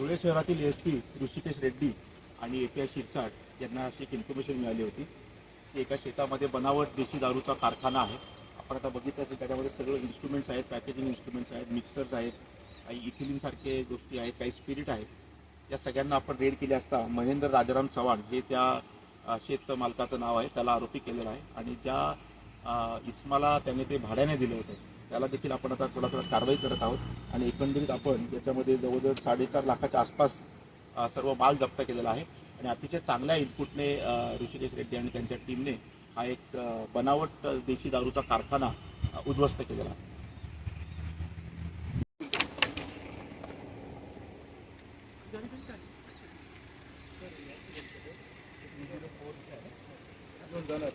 धुळे शहरातील S P Rishikesh Reddy आणि A P I Shirsat यांना अशी एक इन्फॉर्मेशन मिळाली होती की एका शेतामध्ये बनावट देशी दारूचा कारखाना आहे. आपण आता बघितलं की त्याच्यामध्ये सगळे इन्स्ट्रुमेंट्स आहेत पॅकेजिंग इन्स्ट्रुमेंट्स आहेत मिक्सर्स आहेत काही इथिलिनसारखे गोष्टी आहेत काही स्पिरिट आहेत. या सगळ्यांना आपण रेड केली असता महेंद्र राजाराम चव्हाण हे त्या शेत मालकाचं नाव आहे त्याला आरोपी केलेला आहे. आणि ज्या इस्माला त्याने ते भाड्याने दिले होते. त्याला देखील आपण आता थोडा थोडा कारवाई करत आहोत. आणि एकंदरीत आपण याच्यामध्ये जवळजवळ साडेचार लाखाच्या आसपास सर्व माल जप्त केलेला आहे. आणि अतिशय चांगल्या इनपुटने ऋषिकेश रेड्डी आणि त्यांच्या टीमने हा एक बनावट देशी दारूचा कारखाना उद्ध्वस्त केलेला आहे. जाणार